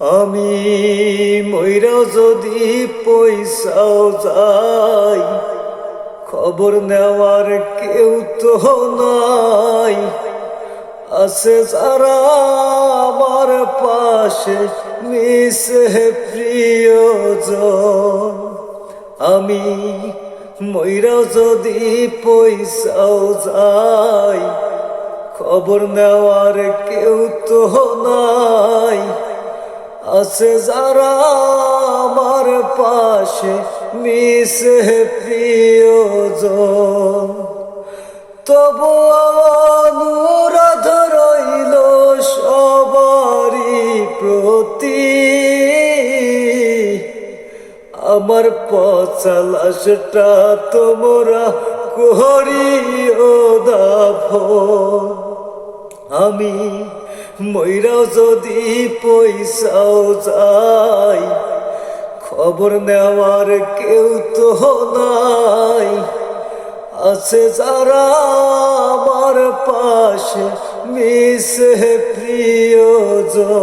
আমি ময়রা যদি পয়সাও যাই, খবর নেওয়ার কেউ তো নাই। আছে যারা আমার পাশে, মিশে প্রিয়জন। আমি ময়রা যদি পয়সাও যাই, খবর নেওয়ার কেউ তো নাই। আছে যারা আমার পাশে, মিশে প্রিয়জন। তবু অনুরাধ রইল সবারই প্রতি। আমার পচালাসটা তোমরা করিও দাফ আমি ময়রাও যদি পয়সাও যাই খবর নেওয়ার কেউ তো নাই। আছে যারা আমার পাশে, মিশে প্রিয়জন।